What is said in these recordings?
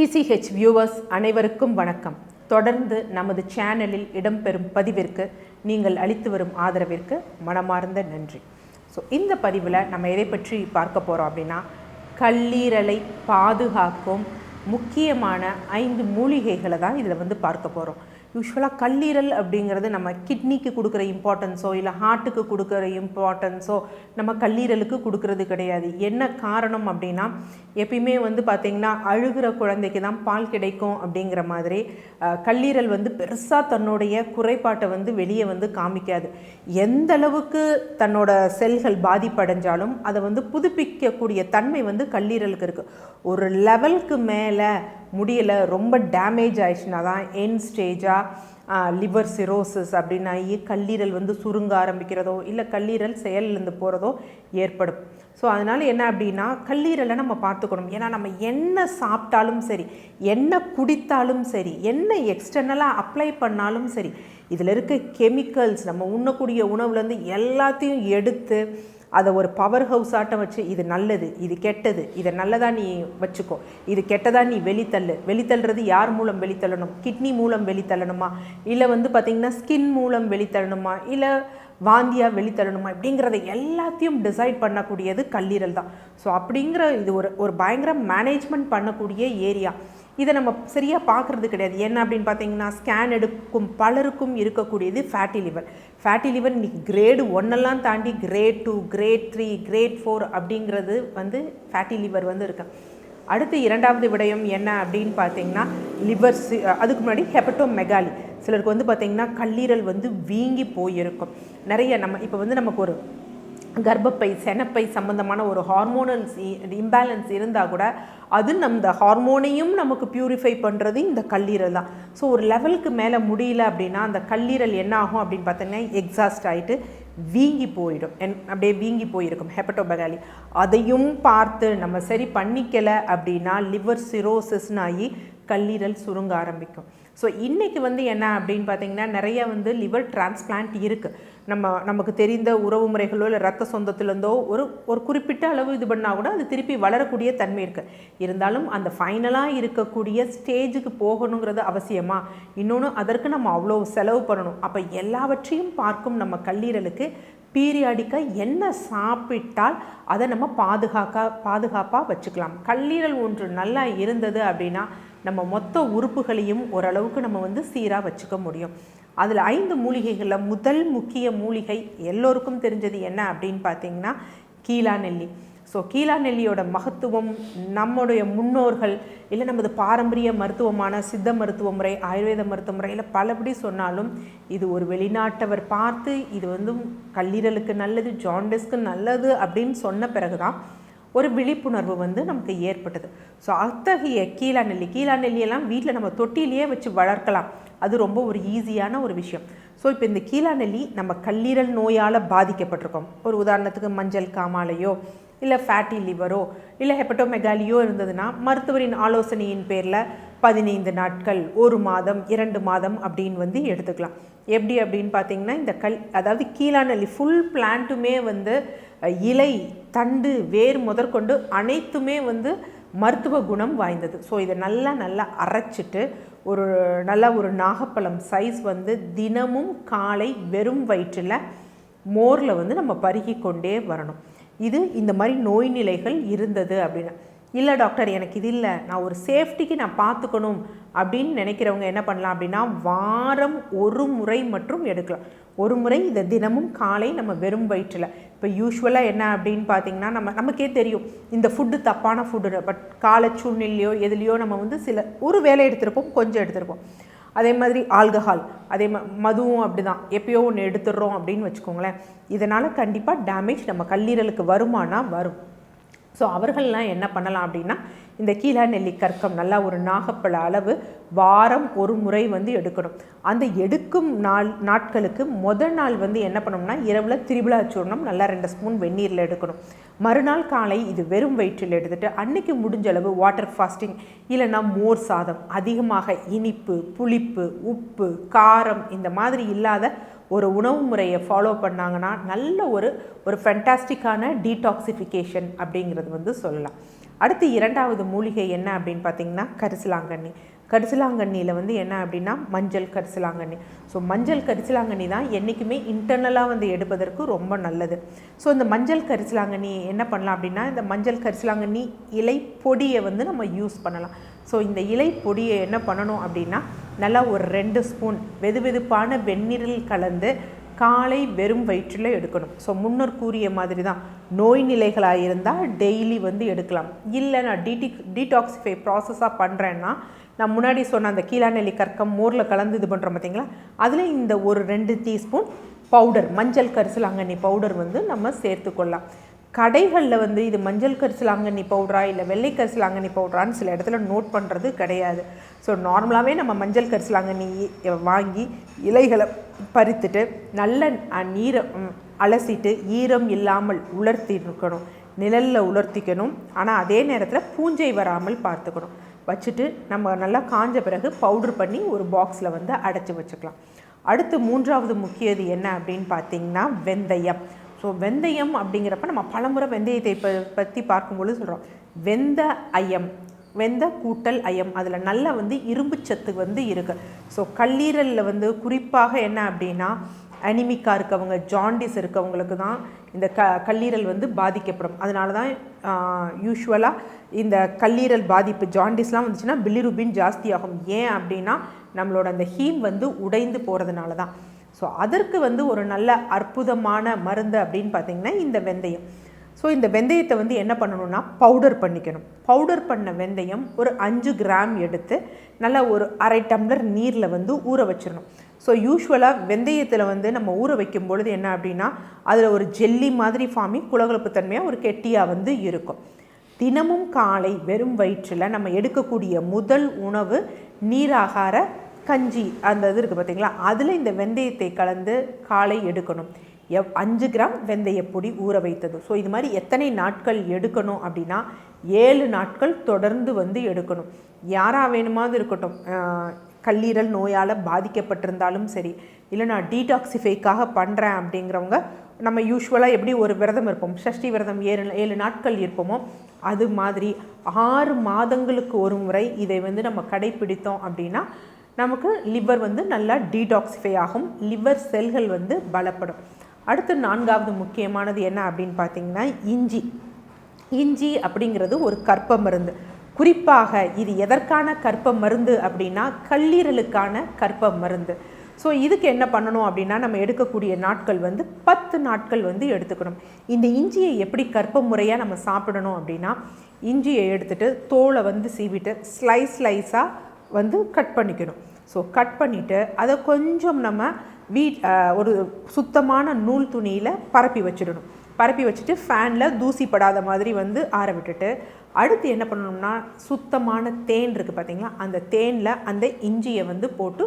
DCH viewers அனைவருக்கும் வணக்கம். தொடர்ந்து நமது சேனலில் இடம்பெறும் பதிவிற்கு நீங்கள் அளித்து வரும் ஆதரவிற்கு மனமார்ந்த நன்றி. ஸோ இந்த பதிவில் நம்ம எதை பற்றி பார்க்க போகிறோம் அப்படின்னா கல்லீரலை பாதுகாக்கும் முக்கியமான ஐந்து மூலிகைகளை தான் இதில் வந்து பார்க்க போகிறோம் யூஸ்வலாக கல்லீரல் அப்படிங்கிறது நம்ம கிட்னிக்கு கொடுக்குற இம்பார்ட்டன்ஸோ இல்லை ஹார்ட்டுக்கு கொடுக்குற இம்பார்ட்டன்ஸோ நம்ம கல்லீரலுக்கு கொடுக்கறது கிடையாது. என்ன காரணம் அப்படின்னா எப்பயுமே வந்து பார்த்திங்கன்னா அழுகிற குழந்தைக்கு தான் பால் கிடைக்கும் அப்படிங்கிற மாதிரி கல்லீரல் வந்து பெருசாக தன்னுடைய குறைபாட்டை வந்து வெளியே வந்து காமிக்காது. எந்த அளவுக்கு தன்னோட செல்கள் பாதிப்படைஞ்சாலும் அதை வந்து புதுப்பிக்கக்கூடிய தன்மை வந்து கல்லீரலுக்கு இருக்குது ஒரு லெவலுக்கு மேலே முடியலை ரொம்ப டேமேஜ் ஆயிடுச்சுன்னா தான் என் ஸ்டேஜாக லிவர் சிரோசிஸ் அப்படின்னாயி கல்லீரல் வந்து சுருங்க ஆரம்பிக்கிறதோ இல்லை கல்லீரல் செயலிழந்து போகிறதோ ஏற்படும். ஸோ அதனால் என்ன அப்படின்னா கல்லீரலை நம்ம பார்த்துக்கணும். ஏன்னா நம்ம என்ன சாப்பிட்டாலும் சரி என்ன குடித்தாலும் சரி என்ன எக்ஸ்டர்னலாக அப்ளை பண்ணாலும் சரி இதில் இருக்க கெமிக்கல்ஸ் நம்ம உண்ணக்கூடிய உணவுலேருந்து எல்லாத்தையும் எடுத்து அதை ஒரு பவர் ஹவுஸ் ஆட்டம் வச்சு இது நல்லது இது கெட்டது இதை நல்லதா நீ வச்சுக்கோ. இது கெட்டதா நீ வெளித்தள்ளு. வெளித்தள்ளுறது யார் மூலம் வெளித்தள்ளணும்? கிட்னி மூலம் வெளித்தள்ளணுமா? இல்லை வந்து பார்த்திங்கன்னா ஸ்கின் மூலம் வெளித்தள்ளணுமா? இல்லை வாந்தியாக வெளித்தள்ளணுமா? இப்படிங்கிறத எல்லாத்தையும் டிசைட் பண்ணக்கூடியது கல்லீரல் தான். ஸோ அப்படிங்கிற இது ஒரு ஒரு பயங்கர மேனேஜ்மெண்ட் பண்ணக்கூடிய ஏரியா இதை நம்ம சரியாக பார்க்குறது கிடையாது. என்ன அப்படின்னு பார்த்தீங்கன்னா ஸ்கேன் எடுக்கும் பலருக்கும் இருக்கக்கூடியது ஃபேட்டி லிவர் ஃபேட்டி லிவர் இன்றைக்கி கிரேடு ஒன்னெல்லாம் தாண்டி grade two grade three grade four அப்படிங்கிறது வந்து ஃபேட்டி லிவர் வந்து இருக்கு. அடுத்து இரண்டாவது விடயம் என்ன அப்படின்னு பார்த்தீங்கன்னா லிவர் சி- அதுக்கு முன்னாடி ஹெப்பட்டோ மெகாலி சிலருக்கு வந்து பார்த்திங்கன்னா கல்லீரல் வந்து வீங்கி போயிருக்கும். நிறைய நம்ம இப்போ வந்து நமக்கு ஒரு கர்ப்பப்பை செனப்பை சம்பந்தமான ஒரு ஹார்மோனல் இம்பேலன்ஸ் இருந்தால் கூட அது நம்ம ஹார்மோனையும் நமக்கு பியூரிஃபை பண்ணுறது இந்த கல்லீரல் தான். ஸோ ஒரு லெவலுக்கு மேலே முடியல அப்படின்னா அந்த கல்லீரல் என்ன ஆகும் அப்படின்னு பார்த்தீங்கன்னா எக்ஸாஸ்ட் ஆகிட்டு வீங்கி போயிடும். என் அப்படியே வீங்கி போயிருக்கும் ஹெப்படோபகாலி அதையும் பார்த்து நம்ம சரி பண்ணிக்கலை அப்படின்னா லிவர் சிரோசிஸ்னு ஆகி கல்லீரல் சுருங்க ஆரம்பிக்கும். ஸோ இன்றைக்கி வந்து என்ன அப்படின்னு பார்த்தீங்கன்னா நிறைய வந்து லிவர் டிரான்ஸ்பிளான்ட் இருக்குது நம்ம நமக்கு தெரிந்த உறவு முறைகளோ இல்லை ரத்த சொந்தத்துலேருந்தோ ஒரு ஒரு குறிப்பிட்ட அளவு இது பண்ணால் கூட அது திருப்பி வளரக்கூடிய தன்மை இருக்குது இருந்தாலும் அந்த ஃபைனலாக இருக்கக்கூடிய ஸ்டேஜுக்கு போகணுங்கிறது அவசியமா? இன்னொன்று அதற்கு நம்ம அவ்வளோ செலவு பண்ணணும். அப்போ எல்லாவற்றையும் பார்க்கும் நம்ம கல்லீரலுக்கு பீரியாடிக்காக என்ன சாப்பிட்டால் அதை நம்ம பாதுகாக்க பாதுகாப்பாக வச்சுக்கலாம். கல்லீரல் ஒன்று நல்லா இருந்தது அப்படின்னா நம்ம மொத்த உறுப்புகளையும் ஓரளவுக்கு நம்ம வந்து சீராக வச்சுக்க முடியும். அதில் ஐந்து மூலிகைகளில் முதல் முக்கிய மூலிகை எல்லோருக்கும் தெரிஞ்சது என்ன அப்படின்னு பார்த்தீங்கன்னா கீழா நெல்லி. ஸோ கீழா நெல்லியோட மகத்துவம் நம்முடைய முன்னோர்கள் இல்லை நமது பாரம்பரிய மருத்துவமான சித்த மருத்துவ முறை ஆயுர்வேத மருத்துவ முறையில் பலபடி சொன்னாலும் இது ஒரு வெளிநாட்டவர் பார்த்து இது வந்து கல்லீரலுக்கு நல்லது ஜாண்டிஸ்க்கு நல்லது அப்படின்னு சொன்ன பிறகு தான் ஒரு விழிப்புணர்வு வந்து நமக்கு ஏற்பட்டது. ஸோ அத்தகைய கீழா நெல்லி கீழா நெல்லியெல்லாம் வீட்டில் நம்ம தொட்டிலேயே வச்சு வளர்க்கலாம். அது ரொம்ப ஒரு ஈஸியான ஒரு விஷயம். ஸோ இப்போ இந்த கீழா நெல்லி நம்ம கல்லீரல் நோயால் பாதிக்கப்பட்டிருக்கோம். ஒரு உதாரணத்துக்கு மஞ்சள் காமாலையோ இல்லை ஃபேட்டி லிவரோ இல்லை ஹெப்பட்டோமெகாலியோ இருந்ததுன்னா மருத்துவரின் ஆலோசனையின் பேரில் பதினைந்து நாட்கள் ஒரு மாதம் இரண்டு மாதம் அப்படின்னு வந்து எடுத்துக்கலாம். எப்படி அப்படின்னு பார்த்தீங்கன்னா இந்த கல் அதாவது கீழாநெல்லி ஃபுல் பிளான்ட்டுமே வந்து இலை தண்டு வேர் முதற்கொண்டு அனைத்துமே வந்து மருத்துவ குணம் வாய்ந்தது. ஸோ இதை நல்லா நல்லா அரைச்சிட்டு ஒரு நல்ல ஒரு நாகப்பழம் சைஸ் வந்து தினமும் காலை வெறும் வயிற்றில் மோரில் வந்து நம்ம பருகி கொண்டே வரணும். இது இந்த மாதிரி நோய் நிலைகள் இருந்தது அப்படின்னா இல்லை டாக்டர் எனக்கு இது இல்லை. நான் ஒரு சேஃப்டிக்கு நான் பார்த்துக்கணும். அப்படின்னு நினைக்கிறவங்க என்ன பண்ணலாம் அப்படின்னா வாரம் ஒரு முறை மட்டும் எடுக்கலாம். ஒரு முறை இதை தினமும் காலை நம்ம வெறும் வயிற்றில். இப்போ யூஸ்வலாக என்ன அப்படின்னு பார்த்தீங்கன்னா நம்ம நமக்கே தெரியும் இந்த ஃபுட்டு தப்பான ஃபுட்டு பட் காலை சூழ்நிலையோ எதுலேயோ நம்ம வந்து சில ஒரு வேலை எடுத்திருப்போம் கொஞ்சம் எடுத்திருப்போம். அதே மாதிரி ஆல்கஹால் அதே ம மதுவும் அப்படி தான் எப்பயோ ஒன்று எடுத்துடுறோம் அப்படின்னு வச்சுக்கோங்களேன். இதனால் கண்டிப்பாக டேமேஜ் நம்ம கல்லீரலுக்கு வருமானா வரும். ஸோ அவர்கள்லாம் என்ன பண்ணலாம் அப்படின்னா இந்த கீழா நெல்லி கற்கம் நல்லா ஒரு நாகப்பழ அளவு வாரம் ஒரு முறை வந்து எடுக்கணும். அந்த எடுக்கும் நாள் நாட்களுக்கு முதல் நாள் வந்து என்ன பண்ணணும்னா இரவில் திரிபுலா சூர்ணம் நல்லா ரெண்டு ஸ்பூன் வெந்நீரில் எடுக்கணும். மறுநாள் காலை இது வெறும் வயிற்றில் எடுத்துகிட்டு அன்னைக்கு முடிஞ்ச அளவு வாட்டர் ஃபாஸ்டிங் இல்லைன்னா மோர் சாதம் அதிகமாக இனிப்பு புளிப்பு உப்பு காரம் இந்த மாதிரி இல்லாத ஒரு உணவு முறையை ஃபாலோ பண்ணாங்கன்னா நல்ல ஒரு ஒரு ஃபென்டாஸ்டிக்கான டீடாக்சிஃபிகேஷன் அப்படிங்கிறது வந்து சொல்லலாம். அடுத்து இரண்டாவது மூலிகை என்ன அப்படின்னு பார்த்தீங்கன்னா கரிசலாங்கண்ணி. கரிசலாங்கண்ணியில் வந்து என்ன அப்படின்னா மஞ்சள் கரிசலாங்கண்ணி. ஸோ மஞ்சள் கரிசலாங்கண்ணி தான் என்றைக்குமே இன்டர்னலாக வந்து எடுப்பதற்கு ரொம்ப நல்லது. ஸோ இந்த மஞ்சள் கரிசலாங்கண்ணி என்ன பண்ணலாம் அப்படின்னா இந்த மஞ்சள் கரிசலாங்கண்ணி இலை பொடியை வந்து நம்ம யூஸ் பண்ணலாம். ஸோ இந்த இலை பொடியை என்ன பண்ணணும் அப்படின்னா நல்லா ஒரு ரெண்டு ஸ்பூன் வெது வெதுப்பான வெந்நீரில் கலந்து காலை வெறும் வயிற்றில் எடுக்கணும். ஸோ முன்னர் கூறிய மாதிரி தான் நோய் நிலைகளாக இருந்தால் டெய்லி வந்து எடுக்கலாம். இல்லை நான் டீடி டீடாக்சிஃபை ப்ராசஸாக பண்ணுறேன்னா நான் முன்னாடி சொன்ன அந்த கீழாநெல்லி கற்கம் மோரில் கலந்து இது பண்ணுறோம் பார்த்தீங்களா? அதில் இந்த ஒரு ரெண்டு டீஸ்பூன் பவுடர் மஞ்சள் கரிசலாங்கண்ணி பவுடர் வந்து நம்ம சேர்த்துக்கொள்ளலாம். கடைகளில் வந்து இது மஞ்சள் கரிசலாங்கண்ணி பவுடரா இல்லை வெள்ளை கரிசலாங்கண்ணி பவுடரான்னு சில இடத்துல நோட் பண்ணுறது கிடையாது. ஸோ நார்மலாகவே நம்ம மஞ்சள் கரிசலாங்கண்ணி வாங்கி இலைகளை பறித்துட்டு நல்ல நீரை அலசிட்டு ஈரம் இல்லாமல் உலர்த்தி இருக்கணும் நிழலில் உலர்த்திக்கணும். ஆனால் அதே நேரத்தில் பூஞ்சை வராமல் பார்த்துக்கணும். வச்சுட்டு நம்ம நல்லா காஞ்ச பிறகு பவுட்ரு பண்ணி ஒரு பாக்ஸில் வந்து அடைச்சி வச்சுக்கலாம். அடுத்து மூன்றாவது முக்கியது என்ன அப்படின்னு பார்த்தீங்கன்னா வெந்தயம். ஸோ வெந்தயம் அப்படிங்கிறப்ப நம்ம பலமுறை வெந்தயத்தை ப பற்றி பார்க்கும்பொழுது சொல்கிறோம் வெந்த ஐயம் வெந்த கூட்டல் ஐயம் அதில் நல்ல வந்து இரும்பு சத்து வந்து இருக்குது ஸோ கல்லீரலில் வந்து குறிப்பாக என்ன அப்படின்னா அனிமிக்காக இருக்கவங்க ஜாண்டிஸ் இருக்கவங்களுக்கு தான் இந்த க கல்லீரல் வந்து பாதிக்கப்படும். அதனால தான் யூஸ்வலாக இந்த கல்லீரல் பாதிப்பு ஜாண்டிஸ்லாம் வந்துச்சுன்னா பில்லிருபின் ஜாஸ்தியாகும். ஏன் அப்படின்னா நம்மளோட அந்த ஹீம் வந்து உடைந்து போகிறதுனால தான் ஸோ அதற்கு வந்து ஒரு நல்ல அற்புதமான மருந்து அப்படின்னு பார்த்திங்கன்னா இந்த வெந்தயம். ஸோ இந்த வெந்தயத்தை வந்து என்ன பண்ணணும்னா பவுடர் பண்ணிக்கணும். பவுடர் பண்ண வெந்தயம் ஒரு அஞ்சு கிராம் எடுத்து நல்லா ஒரு அரை டம்ளர் நீரில் வந்து ஊற வச்சிடணும். ஸோ யூஸ்வலாக வெந்தயத்தில் வந்து நம்ம ஊற வைக்கும் பொழுது என்ன அப்படின்னா அதில் ஒரு ஜெல்லி மாதிரி ஃபார்மி குலகலப்பு தன்மையாக ஒரு கெட்டியாக வந்து இருக்கும். தினமும் காலை வெறும் வயிற்றில் நம்ம எடுக்கக்கூடிய முதல் உணவு நீராகார கஞ்சி அந்த இது இருக்குது பார்த்தீங்களா அதில் இந்த வெந்தயத்தை கலந்து காலை எடுக்கணும். எவ் அஞ்சு கிராம் வெந்தயப்பொடி ஊற வைத்தது. ஸோ இது மாதிரி எத்தனை நாட்கள் எடுக்கணும் அப்படின்னா ஏழு நாட்கள் தொடர்ந்து வந்து எடுக்கணும். யாராக வேணுமாவது இருக்கட்டும். கல்லீரல் நோயால் பாதிக்கப்பட்டிருந்தாலும் சரி இல்லை நான் டீடாக்சிஃபைக்காக பண்ணுறேன் அப்படிங்கிறவங்க நம்ம யூஸ்வலாக எப்படி ஒரு விரதம் இருப்போம். ஷஷ்டி விரதம் ஏழு ஏழு நாட்கள் இருப்போமோ அது மாதிரி ஆறு மாதங்களுக்கு ஒரு முறை இதை வந்து நம்ம கடைப்பிடித்தோம் அப்படின்னா நமக்கு லிவர் வந்து நல்லா டீடாக்சிஃபை ஆகும். லிவர் செல்கள் வந்து பலப்படும். அடுத்து நான்காவது முக்கியமானது என்ன அப்படின்னு பார்த்தீங்கன்னா இஞ்சி. இஞ்சி அப்படிங்கிறது ஒரு கற்ப மருந்து. குறிப்பாக இது எதற்கான கற்ப மருந்து அப்படின்னா கல்லீரலுக்கான கற்ப மருந்து. ஸோ இதுக்கு என்ன பண்ணணும் அப்படின்னா நம்ம எடுக்கக்கூடிய நாட்கள் வந்து பத்து நாட்கள் வந்து எடுத்துக்கணும். இந்த இஞ்சியை எப்படி கற்ப முறையாக நம்ம சாப்பிடணும் அப்படின்னா இஞ்சியை எடுத்துகிட்டு தோலை வந்து சீவிட்டு ஸ்லைஸ் ஸ்லைஸாக வந்து கட் பண்ணிக்கணும். ஸோ கட் பண்ணிவிட்டு அதை கொஞ்சம் நம்ம வீட் ஒரு சுத்தமான நூல் துணியில் பரப்பி வச்சிடணும். பரப்பி வச்சுட்டு ஃபேனில் தூசி படாத மாதிரி வந்து ஆற விட்டுட்டு அடுத்து என்ன பண்ணணும்னா சுத்தமான தேன் இருக்குது பார்த்திங்களா அந்த தேனில் அந்த இஞ்சியை வந்து போட்டு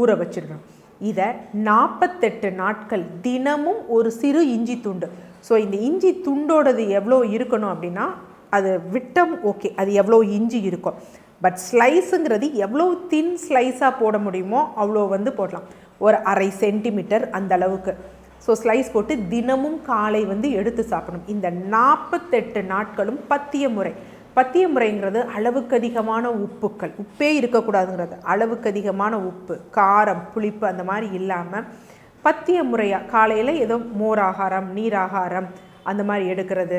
ஊற வச்சிடணும். இதை நாற்பத்தெட்டு நாட்கள் தினமும் ஒரு சிறு இஞ்சி துண்டு. ஸோ இந்த இஞ்சி துண்டோடது எவ்வளோ இருக்கணும் அப்படின்னா அது விட்டம் ஓகே. அது எவ்வளோ இஞ்சி இருக்கும் பட் ஸ்லைஸுங்கிறது எவ்வளோ தின் ஸ்லைஸாக போட முடியுமோ அவ்வளோ வந்து போடலாம். ஒரு அரை சென்டிமீட்டர் அந்த அளவுக்கு. ஸோ ஸ்லைஸ் போட்டு தினமும் காலை வந்து எடுத்து சாப்பிடணும். இந்த நாற்பத்தெட்டு நாட்களும் பத்திய முறை. பத்திய முறைங்கிறது அளவுக்கு அதிகமான உப்புக்கள். உப்பே இருக்கக்கூடாதுங்கிறது. அளவுக்கு அதிகமான உப்பு காரம் புளிப்பு அந்த மாதிரி இல்லாமல் பத்திய முறையாக காலையில் ஏதோ மோர் ஆகாரம் நீர் ஆகாரம் அந்த மாதிரி எடுக்கிறது.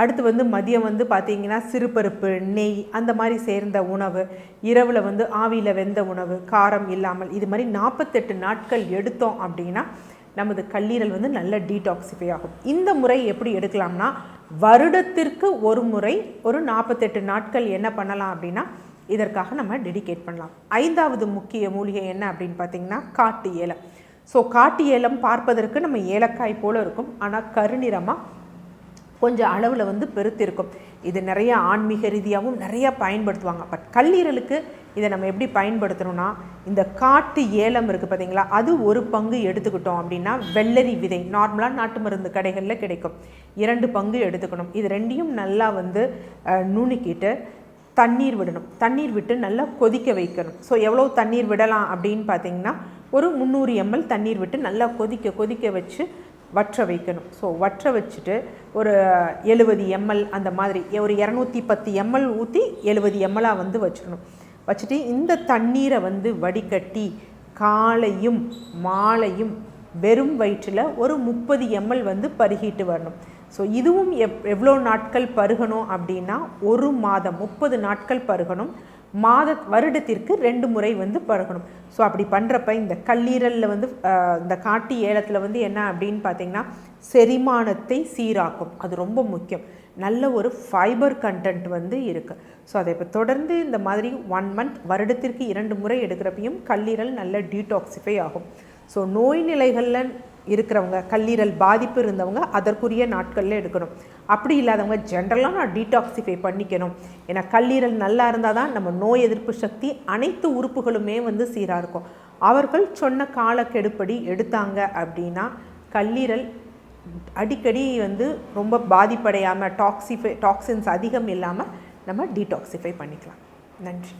அடுத்து வந்து மதியம் வந்து பார்த்திங்கன்னா சிறுபருப்பு நெய் அந்த மாதிரி சேர்ந்த உணவு. இரவில் வந்து ஆவியில் வெந்த உணவு காரம் இல்லாமல். இது மாதிரி நாற்பத்தெட்டு நாட்கள் எடுத்தோம் அப்படின்னா நமது கல்லீரல் வந்து நல்ல டீடாக்சிஃபை ஆகும். இந்த முறை எப்படி எடுக்கலாம்னா வருடத்திற்கு ஒரு முறை ஒரு நாற்பத்தெட்டு நாட்கள் என்ன பண்ணலாம் அப்படின்னா இதற்காக நம்ம டெடிகேட் பண்ணலாம். ஐந்தாவது முக்கிய மூலிகை என்ன அப்படின்னு பார்த்தீங்கன்னா காட்டு ஏலம். ஸோ காட்டு ஏலம் பார்ப்பதற்கு நம்ம ஏலக்காய் போல் இருக்கும். ஆனால் கருநிறமாக கொஞ்சம் அளவில் வந்து பெருத்திருக்கும். இது நிறைய ஆன்மீக ரீதியாகவும் நிறையா பயன்படுத்துவாங்க. பட் கல்லீரலுக்கு இதை நம்ம எப்படி பயன்படுத்தணும்னா இந்த காட்டு ஏலம் இருக்குது பார்த்தீங்களா அது ஒரு பங்கு எடுத்துக்கிட்டோம் அப்படின்னா வெள்ளரி விதை நார்மலாக நாட்டு மருந்து கடைகளில் கிடைக்கும். இரண்டு பங்கு எடுத்துக்கணும். இது ரெண்டையும் நல்லா வந்து நுணுக்கிட்டு தண்ணீர் விடணும். தண்ணீர் விட்டு நல்லா கொதிக்க வைக்கணும். ஸோ எவ்வளோ தண்ணீர் விடலாம் அப்படின்னு பார்த்தீங்கன்னா ஒரு முந்நூறு எம்எல் தண்ணீர் விட்டு நல்லா கொதிக்க கொதிக்க வச்சு வற்ற வைக்கணும். ஸோ வற்ற வச்சுட்டு ஒரு எழுபது எம்எல் அந்த மாதிரி ஒரு இரநூத்தி பத்து எம்எல் ஊற்றி எழுபது எம்எல்லாக வந்து வச்சிடணும். வச்சுட்டு இந்த தண்ணீரை வந்து வடிகட்டி காலையும் மாலையும் வெறும் வயிற்றில் ஒரு முப்பது எம்எல் வந்து பருகிட்டு வரணும். ஸோ இதுவும் எப் எவ்வளோ நாட்கள் பருகணும் அப்படின்னா ஒரு மாதம் முப்பது நாட்கள் பருகணும். மாத வருடத்திற்கு ரெண்டு முறை வந்து பழகணும். ஸோ அப்படி பண்ணுறப்ப இந்த கல்லீரலில் வந்து இந்த காட்டி ஏலத்தில் வந்து என்ன அப்படின்னு பார்த்தீங்கன்னா செரிமானத்தை சீராக்கும். அது ரொம்ப முக்கியம். நல்ல ஒரு ஃபைபர் கண்டென்ட் வந்து இருக்குது ஸோ அதை இப்போ தொடர்ந்து இந்த மாதிரி ஒன் மந்த் வருடத்திற்கு இரண்டு முறை எடுக்கிறப்பையும் கல்லீரல் நல்ல டீடாக்சிஃபை ஆகும். ஸோ நோய் நிலைகளில் இருக்கிறவங்க கல்லீரல் பாதிப்பு இருந்தவங்க அதற்குரிய நாட்களில் எடுக்கணும். அப்படி இல்லாதவங்க ஜென்ரலாக நான் டீடாக்சிஃபை பண்ணிக்கணும். ஏன்னா கல்லீரல் நல்லா இருந்தால் தான் நம்ம நோய் எதிர்ப்பு சக்தி அனைத்து உறுப்புகளுமே வந்து சீராக இருக்கும். அவர்கள் சொன்ன காலக்கெடுப்படி எடுத்தாங்க அப்படின்னா கல்லீரல் அடிக்கடி வந்து ரொம்ப பாதிப்படையாமல் டாக்ஸிஃபை டாக்ஸின்ஸ் அதிகம் இல்லாமல் நம்ம டீடாக்சிஃபை பண்ணிக்கலாம். நன்றி.